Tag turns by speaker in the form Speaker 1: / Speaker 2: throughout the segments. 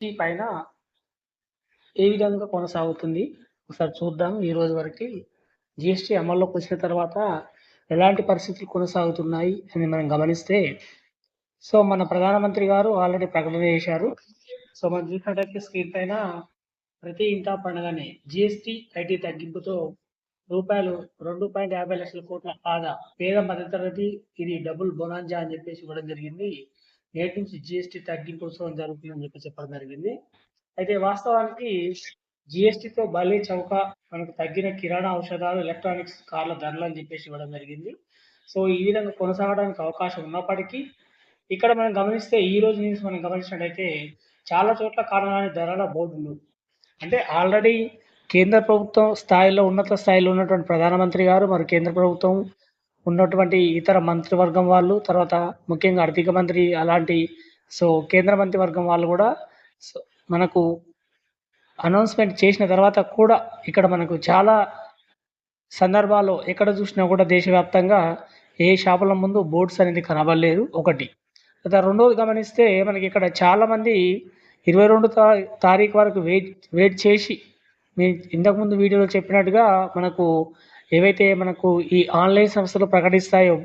Speaker 1: ఈ పైన ఏ విధంగా కొనసాగుతుంది? ఒకసారి చూద్దాం. ఈ రోజు వరకు జిఎస్టీ అమల్లోకి వచ్చిన తర్వాత ఎలాంటి పరిస్థితులు కొనసాగుతున్నాయి అని మనం గమనిస్తే సో మన ప్రధానమంత్రి గారు ఆల్రెడీ ప్రకటన చేశారు. సో మనం చూసినట్టయితే స్క్రీన్ పైన ప్రతి ఇంటా పండగనే జిఎస్టీ ఐటీ తగ్గింపుతో రూపాయలు రెండు పాయింట్ యాభై లక్షల కోట్ల ఆదా పేద మధ్యతరగతి ఇది డబుల్ బొనాంజా అని చెప్పేసి ఇవ్వడం జరిగింది. నేటి నుంచి జిఎస్టీ తగ్గింపు ఉత్సవం జరుగుతుందని చెప్పి చెప్పడం జరిగింది. అయితే వాస్తవానికి జిఎస్టీతో బలి చౌక మనకు తగ్గిన కిరాణా ఔషధాలు ఎలక్ట్రానిక్స్ కార్ల ధరలు అని చెప్పేసి ఇవ్వడం జరిగింది. సో ఈ విధంగా కొనసాగడానికి అవకాశం ఉన్నప్పటికీ ఇక్కడ మనం గమనిస్తే ఈ రోజు నుంచి మనం గమనించినట్టయితే చాలా చోట్ల కారణాన్ని ధరల బోర్డులు అంటే ఆల్రెడీ కేంద్ర ప్రభుత్వం స్థాయిలో ఉన్నత స్థాయిలో ఉన్నటువంటి ప్రధానమంత్రి గారు మరి కేంద్ర ప్రభుత్వం ఉన్నటువంటి ఇతర మంత్రివర్గం వాళ్ళు తర్వాత ముఖ్యంగా ఆర్థిక మంత్రి అలాంటి సో కేంద్ర మంత్రివర్గం వాళ్ళు కూడా సో మనకు అనౌన్స్మెంట్ చేసిన తర్వాత కూడా ఇక్కడ మనకు చాలా సందర్భాల్లో ఎక్కడ చూసినా కూడా దేశవ్యాప్తంగా ఏ షాపుల ముందు బోర్డ్స్ అనేది కనబడలేదు. ఒకటి. రెండోది గమనిస్తే మనకి ఇక్కడ చాలామంది ఇరవై రెండు తా తారీఖు వరకు వెయిట్ వెయిట్ చేసి మేము ఇంతకుముందు వీడియోలో చెప్పినట్టుగా మనకు ఏవైతే మనకు ఈ ఆన్లైన్ సంస్థలు ప్రకటిస్తాయో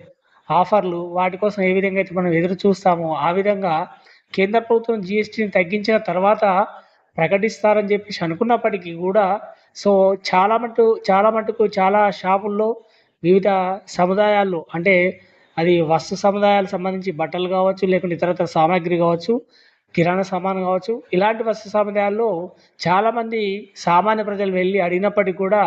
Speaker 1: ఆఫర్లు వాటి కోసం ఏ విధంగా అయితే మనం ఎదురు చూస్తామో ఆ విధంగా కేంద్ర ప్రభుత్వం జిఎస్టీని తగ్గించిన తర్వాత ప్రకటిస్తారని చెప్పేసి అనుకున్నప్పటికీ కూడా సో చాలా మటు చాలా మటుకు చాలా షాపుల్లో వివిధ సముదాయాల్లో అంటే అది వస్తు సముదాయాలకు సంబంధించి బట్టలు కావచ్చు లేకుంటే ఇతర సామాగ్రి కావచ్చు కిరాణా సామాను కావచ్చు. ఇలాంటి వస్తు సముదాయాల్లో చాలామంది సామాన్య ప్రజలు వెళ్ళి అడిగినప్పటికీ కూడా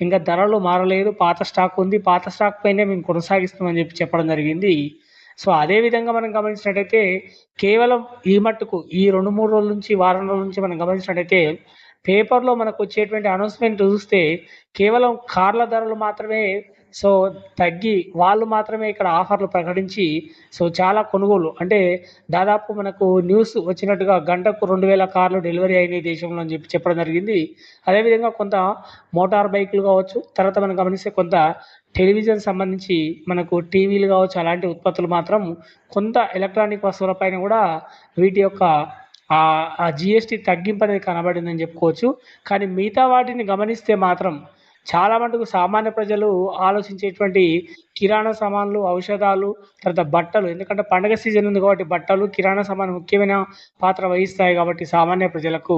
Speaker 1: ఇంకా ధరలు మారలేదు. పాత స్టాక్ ఉంది. పాత స్టాక్ పైనే మేము కొనసాగిస్తామని చెప్పి చెప్పడం జరిగింది. సో అదే విధంగా మనం గమనించినట్టయితే కేవలం ఈ మట్టుకు ఈ రెండు మూడు రోజుల నుంచి వారం రోజుల నుంచి మనం గమనించినట్టయితే పేపర్లో మనకు వచ్చేటువంటి అనౌన్స్మెంట్ చూస్తే కేవలం కార్ల ధరలు మాత్రమే సో తగ్గి వాళ్ళు మాత్రమే ఇక్కడ ఆఫర్లు ప్రకటించి సో చాలా కొనుగోలు. అంటే దాదాపు మనకు న్యూస్ వచ్చినట్టుగా గంటకు రెండు వేల కార్లు డెలివరీ అయినాయి దేశంలో అని చెప్పి చెప్పడం జరిగింది. అదేవిధంగా కొంత మోటార్ బైకులు కావచ్చు తర్వాత మనం గమనిస్తే కొంత టెలివిజన్ సంబంధించి మనకు టీవీలు కావచ్చు అలాంటి ఉత్పత్తులు మాత్రం కొంత ఎలక్ట్రానిక్ వస్తువులపైన కూడా వీటి యొక్క ఆ జిఎస్టీ తగ్గింపు అనేది కనబడిందని చెప్పుకోవచ్చు. కానీ మిగతా వాటిని గమనిస్తే మాత్రం చాలా మటుకు సామాన్య ప్రజలు ఆలోచించేటువంటి కిరాణా సామాన్లు ఔషధాలు తర్వాత బట్టలు. ఎందుకంటే పండగ సీజన్ ఉంది కాబట్టి బట్టలు కిరాణా సామాన్ ముఖ్యమైన పాత్ర వహిస్తాయి కాబట్టి సామాన్య ప్రజలకు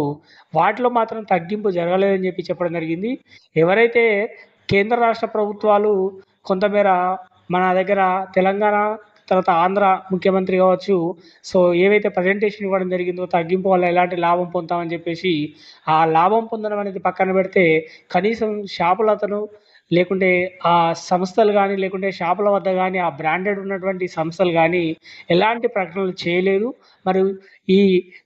Speaker 1: వాటిలో మాత్రం తగ్గింపు జరగలేదని చెప్పి చెప్పడం జరిగింది. ఎవరైతే కేంద్ర రాష్ట్ర ప్రభుత్వాలు కొంతమేర మన దగ్గర తెలంగాణ తర్వాత ఆంధ్ర ముఖ్యమంత్రి కావచ్చు. సో ఏవైతే ప్రజెంటేషన్ ఇవ్వడం జరిగిందో తగ్గింపు వల్ల ఎలాంటి లాభం పొందామని చెప్పేసి ఆ లాభం పొందడం అనేది పక్కన పెడితే కనీసం షాపులు అతను లేకుంటే ఆ సంస్థలు కానీ లేకుంటే షాపుల వద్ద కానీ ఆ బ్రాండెడ్ ఉన్నటువంటి సంస్థలు కానీ ఎలాంటి ప్రకటనలు చేయలేదు. మరి ఈ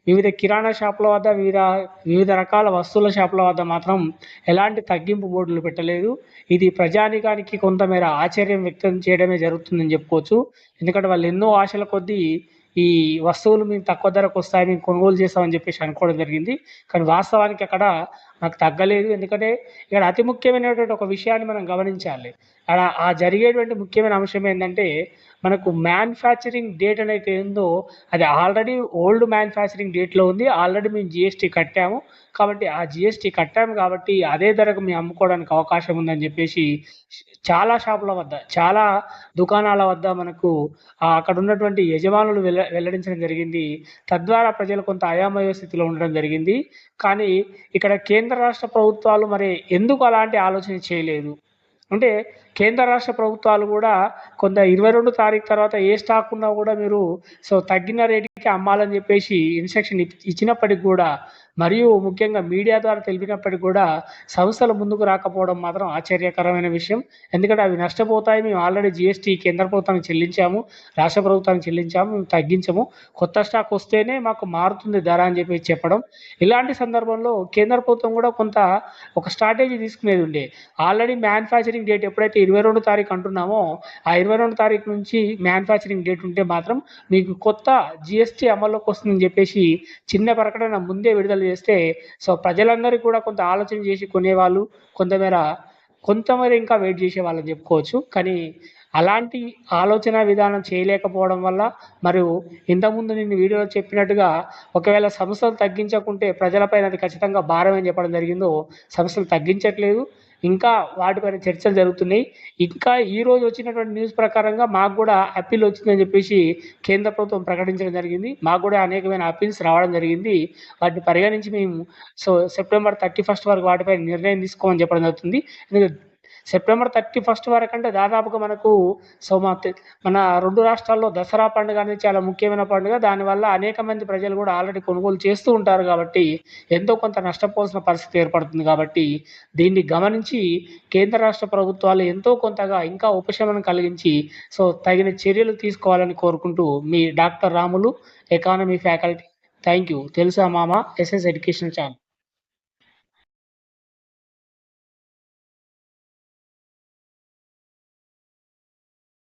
Speaker 1: వివిధ కిరాణా షాపుల వద్ద వివిధ వివిధ రకాల వస్తువుల షాపుల వద్ద మాత్రం ఎలాంటి తగ్గింపు బోర్డులు పెట్టలేదు. ఇది ప్రజానికానికి కొంతమేర ఆశ్చర్యం వ్యక్తం చేయడమే జరుగుతుందని చెప్పుకోవచ్చు. ఎందుకంటే వాళ్ళు ఎన్నో ఆశల కొద్దీ ఈ వస్తువులు మేము తక్కువ ధరకు వస్తాయి మేము కొనుగోలు చేస్తామని చెప్పేసి అనుకోవడం జరిగింది. కానీ వాస్తవానికి అక్కడ నాకు తగ్గలేదు. ఎందుకంటే ఇక్కడ అతి ముఖ్యమైనటువంటి ఒక విషయాన్ని మనం గమనించాలి. అక్కడ ఆ జరిగేటువంటి ముఖ్యమైన అంశం ఏంటంటే మనకు మ్యానుఫ్యాక్చరింగ్ డేట్ అనేది ఏందో అది ఆల్రెడీ ఓల్డ్ మ్యానుఫ్యాక్చరింగ్ డేట్లో ఉంది. ఆల్రెడీ మేము జిఎస్టీ కట్టాము. కాబట్టి ఆ జిఎస్టీ కట్టాము కాబట్టి అదే ధరకు మేము అమ్ముకోవడానికి అవకాశం ఉందని చెప్పేసి చాలా షాపుల వద్ద చాలా దుకాణాల వద్ద మనకు అక్కడ ఉన్నటువంటి యజమానులు వెల్ల వెల్లడించడం జరిగింది. తద్వారా ప్రజలు కొంత అయామయ స్థితిలో ఉండడం జరిగింది. కానీ ఇక్కడ కేంద్ర రాష్ట్ర ప్రభుత్వాలు మరి ఎందుకు అలాంటి ఆలోచన చేయలేదు? అంటే కేంద్ర రాష్ట్ర ప్రభుత్వాలు కూడా కొంత ఇరవై రెండు తారీఖు తర్వాత ఏ స్టాక్ ఉన్నా కూడా మీరు సో తగ్గిన రేటుకి అమ్మాలని చెప్పేసి ఇన్స్ట్రక్షన్ ఇచ్చినప్పటికి కూడా మరియు ముఖ్యంగా మీడియా ద్వారా తెలిపినప్పటికీ కూడా సంస్థలు ముందుకు రాకపోవడం మాత్రం ఆశ్చర్యకరమైన విషయం. ఎందుకంటే అవి నష్టపోతాయి. మేము ఆల్రెడీ జిఎస్టీ కేంద్ర ప్రభుత్వానికి చెల్లించాము. రాష్ట్ర ప్రభుత్వానికి చెల్లించాము. మేము తగ్గించము. కొత్త స్టాక్ వస్తేనే మాకు మారుతుంది ధర అని చెప్పి చెప్పడం. ఇలాంటి సందర్భంలో కేంద్ర ప్రభుత్వం కూడా కొంత ఒక స్ట్రాటజీ తీసుకునేది ఉండే. ఆల్రెడీ మ్యానుఫ్యాక్చరింగ్ డేట్ ఎప్పుడైతే ఇరవై రెండు తారీఖు అంటున్నామో ఆ ఇరవై రెండు తారీఖు నుంచి మ్యానుఫ్యాక్చరింగ్ డేట్ ఉంటే మాత్రం మీకు కొత్త జిఎస్టీ అమల్లోకి వస్తుందని చెప్పేసి చిన్న ప్రకటన ముందే విడుదల చేస్తే సో ప్రజలందరికీ కూడా కొంత ఆలోచన చేసి కొనేవాళ్ళు కొంతమేర కొంతమేర ఇంకా వెయిట్ చేసే వాళ్ళని చెప్పుకోవచ్చు. కానీ అలాంటి ఆలోచన విధానం చేయలేకపోవడం వల్ల మరియు ఇంతకుముందు నేను వీడియోలో చెప్పినట్టుగా ఒకవేళ సంస్థలు తగ్గించకుంటే ప్రజలపైన అది ఖచ్చితంగా భారమని చెప్పడం జరిగిందో సంస్థలు తగ్గించట్లేదు. ఇంకా వాటిపైన చర్చలు జరుగుతున్నాయి. ఇంకా ఈ రోజు వచ్చినటువంటి న్యూస్ ప్రకారంగా మాకు కూడా అప్పీల్ వచ్చిందని చెప్పేసి కేంద్ర ప్రభుత్వం ప్రకటించడం జరిగింది. మాకు కూడా అనేకమైన అప్పీల్స్ రావడం జరిగింది. వాటిని పరిగణించి మేము సో సెప్టెంబర్ థర్టీ ఫస్ట్ వరకు వాటిపై నిర్ణయం తీసుకోమని చెప్పడం జరుగుతుంది. ఎందుకంటే సెప్టెంబర్ థర్టీ ఫస్ట్ వరకు అంటే దాదాపుగా మనకు సో మా మన రెండు రాష్ట్రాల్లో దసరా పండుగ అనేది చాలా ముఖ్యమైన పండుగ. దానివల్ల అనేక మంది ప్రజలు కూడా ఆల్రెడీ కొనుగోలు చేస్తూ ఉంటారు కాబట్టి ఎంతో కొంత నష్టపోవాల్సిన పరిస్థితి ఏర్పడుతుంది కాబట్టి దీన్ని గమనించి కేంద్ర రాష్ట్ర ప్రభుత్వాలు ఎంతో కొంతగా ఇంకా ఉపశమనం కలిగించి సో తగిన చర్యలు తీసుకోవాలని కోరుకుంటూ మీ doctor Ramulu economy faculty. Thank you. తెలుసా మామ? SS education channel.